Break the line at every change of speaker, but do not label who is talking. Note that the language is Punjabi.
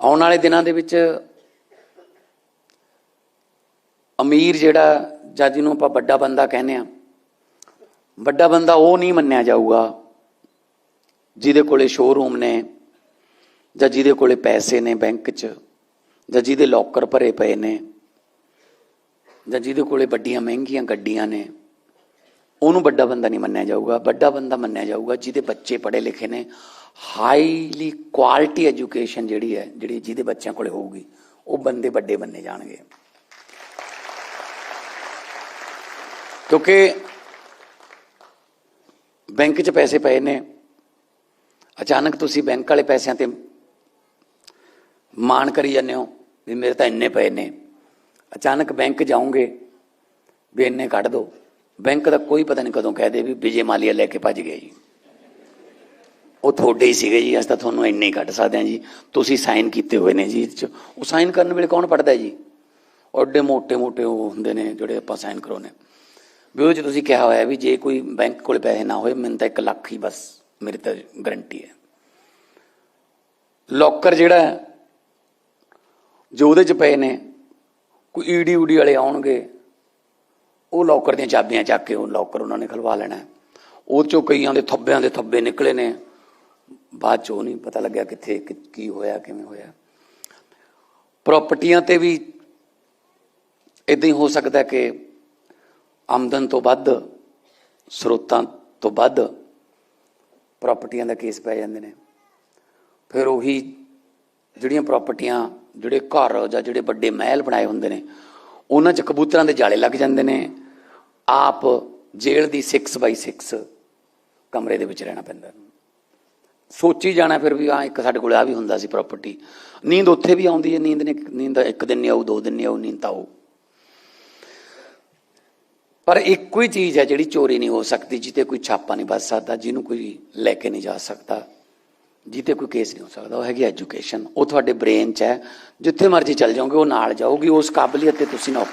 ਆਉਣ ਵਾਲੇ ਦਿਨਾਂ ਦੇ ਵਿੱਚ ਅਮੀਰ ਜਿਹੜਾ ਜਾਂ ਜਿਹਨੂੰ ਆਪਾਂ ਵੱਡਾ ਬੰਦਾ ਕਹਿੰਦੇ ਆ ਵੱਡਾ ਬੰਦਾ ਉਹ ਨਹੀਂ ਮੰਨਿਆ ਜਾਊਗਾ ਜਿਹਦੇ ਕੋਲੇ ਸ਼ੋਰੂਮ ਨੇ ਜਾਂ ਜਿਹਦੇ ਕੋਲੇ ਪੈਸੇ ਨੇ ਬੈਂਕ 'ਚ ਜਾਂ ਜਿਹਦੇ ਲੋਕਰ ਭਰੇ ਪਏ ਨੇ ਜਾਂ ਜਿਹਦੇ ਕੋਲੇ ਵੱਡੀਆਂ ਮਹਿੰਗੀਆਂ ਗੱਡੀਆਂ ਨੇ। ਉਹਨੂੰ ਵੱਡਾ ਬੰਦਾ ਨਹੀਂ ਮੰਨਿਆ ਜਾਊਗਾ ਵੱਡਾ ਬੰਦਾ ਮੰਨਿਆ ਜਾਊਗਾ ਜਿਹਦੇ ਬੱਚੇ ਪੜ੍ਹੇ ਲਿਖੇ ਨੇ ਹਾਈਲੀ ਕੁਆਲਿਟੀ ਐਜੂਕੇਸ਼ਨ ਜਿਹੜੀ ਹੈ ਜਿਹੜੀ ਜਿਹਦੇ ਬੱਚਿਆਂ ਕੋਲੇ ਹੋਊਗੀ ਉਹ ਬੰਦੇ ਵੱਡੇ ਬੰਨੇ ਜਾਣਗੇ ਕਿਉਂਕਿ ਬੈਂਕ 'ਚ ਪੈਸੇ ਪਏ ਨੇ ਅਚਾਨਕ ਤੁਸੀਂ ਬੈਂਕ ਵਾਲੇ ਪੈਸਿਆਂ ਤੇ ਮਾਣ ਕਰੀ ਜਾਂਦੇ ਹੋ ਵੀ ਮੇਰੇ ਤਾਂ ਇੰਨੇ ਪਏ ਨੇ ਅਚਾਨਕ ਬੈਂਕ ਜਾਓਗੇ ਵੀ ਇੰਨੇ ਕੱਢ ਦੋ ਬੈਂਕ ਦਾ ਕੋਈ ਪਤਾ ਨਹੀਂ ਕਦੋਂ ਕਹਿ ਦੇ ਵੀ ਵਿਜੇ ਮਾਲੀਆ ਲੈ ਕੇ ਭੱਜ ਗਿਆ ਜੀ। ਉਹ ਤੁਹਾਡੇ ਹੀ ਸੀਗੇ ਜੀ, ਅਸੀਂ ਤਾਂ ਤੁਹਾਨੂੰ ਇੰਨੇ ਹੀ ਕੱਟ ਸਕਦੇ ਹਾਂ ਜੀ। ਤੁਸੀਂ ਸਾਈਨ ਕੀਤੇ ਹੋਏ ਨੇ ਜੀ ਉਹ ਸਾਈਨ ਕਰਨ ਵੇਲੇ ਕੌਣ ਪੜਦਾ ਜੀ? ਓਡੇ ਮੋਟੇ ਮੋਟੇ ਉਹ ਹੁੰਦੇ ਨੇ ਜਿਹੜੇ ਆਪਾਂ ਸਾਈਨ ਕਰਾਉਨੇ ਵੀ ਉਹ ਚ ਤੁਸੀਂ ਕਿਹਾ ਹੋਇਆ ਵੀ ਜੇ ਕੋਈ ਬੈਂਕ ਕੋਲ ਪੈਸੇ ਨਾ ਹੋਏ, ਮੈਨੂੰ ਤਾਂ 1 ਲੱਖ ਹੀ ਬਸ ਮੇਰੇ ਤਾਂ ਗਰੰਟੀ ਹੈ। ਲੋਕਰ ਜਿਹੜਾ ਜੋ ਉਹਦੇ ਚ ਪਏ ਨੇ, ਕੋਈ ਈਡੀ ਊਡੀ ਵਾਲੇ ਆਉਣਗੇ ਉਹ ਲੋਕਰ ਦੀਆਂ ਚਾਬੀਆਂ ਚੱਕ ਕੇ ਉਹ ਲੋਕਰ ਉਹਨਾਂ ਨੇ ਖਲਵਾ ਲੈਣਾ ਉਹ ਚੋਂ ਕਈਆਂ ਦੇ ਥੱਬਿਆਂ ਦੇ ਥੱਬੇ ਨਿਕਲੇ ਨੇ। ਬਾਅਦ ਚੋਂ ਨਹੀਂ ਪਤਾ ਲੱਗਿਆ ਕਿੱਥੇ, ਕੀ ਹੋਇਆ, ਕਿਵੇਂ ਹੋਇਆ। ਪ੍ਰਾਪਰਟੀਆਂ ਤੇ ਵੀ ਇਦਾਂ ਹੀ ਹੋ ਸਕਦਾ ਕਿ ਆਮਦਨ ਤੋਂ ਵੱਧ, ਸਰੋਤਾਂ ਤੋਂ ਵੱਧ ਪ੍ਰਾਪਰਟੀਆਂ ਦਾ ਕੇਸ ਪੈ ਜਾਂਦੇ ਨੇ। ਫਿਰ ਉਹੀ ਜਿਹੜੀਆਂ ਪ੍ਰਾਪਰਟੀਆਂ ਜਿਹੜੇ ਘਰ ਜਾਂ ਜਿਹੜੇ ਵੱਡੇ ਮਹਿਲ ਬਣਾਏ ਹੁੰਦੇ ਨੇ ਉਹਨਾਂ 'ਚ ਕਬੂਤਰਾਂ ਦੇ ਜਾਲੇ ਲੱਗ ਜਾਂਦੇ ਨੇ। ਆਪ ਜੇਲ੍ਹ ਦੀ 6x6 ਕਮਰੇ ਦੇ ਵਿੱਚ ਰਹਿਣਾ ਪੈਂਦਾ। ਸੋਚੀ ਜਾਣਾ ਫਿਰ ਵੀ ਆ ਇੱਕ ਸਾਡੇ ਕੋਲ ਆ ਵੀ ਹੁੰਦਾ ਸੀ ਪ੍ਰਾਪਰਟੀ ਨੀਂਦ ਉੱਥੇ ਵੀ ਆਉਂਦੀ ਹੈ, ਨੀਂਦ ਨੇ ਨੀਂਦ ਇੱਕ ਦਿਨ ਨਹੀਂ ਆਉ ਦੋ ਦਿਨ ਨਹੀਂ ਆਊ, ਨੀਂਦ ਤਾਂ ਆਉ ਪਰ ਇੱਕੋ ਹੀ ਚੀਜ਼ ਹੈ ਜਿਹੜੀ ਚੋਰੀ ਨਹੀਂ ਹੋ ਸਕਦੀ ਜਿੱਤੇ ਕੋਈ ਛਾਪਾ ਨਹੀਂ ਵੱਜ ਸਕਦਾ, ਜਿਹਨੂੰ ਕੋਈ ਲੈ ਕੇ ਨਹੀਂ ਜਾ ਸਕਦਾ। ਜਿੱਤੇ ਕੋਈ ਕੇਸ ਨਹੀਂ ਹੋ ਸਕਦਾ, ਉਹ ਹੈਗੀ ਐਜੂਕੇਸ਼ਨ, ਉਹ ਤੁਹਾਡੇ ਬ੍ਰੇਨ 'ਚ ਹੈ, ਜਿੱਥੇ ਮਰਜ਼ੀ ਚੱਲ ਜਾਓਗੇ, ਉਹ ਨਾਲ ਜਾਊਗੀ, ਉਸ ਕਾਬਲੀਅਤ ਤੇ ਤੁਸੀਂ ਨਾ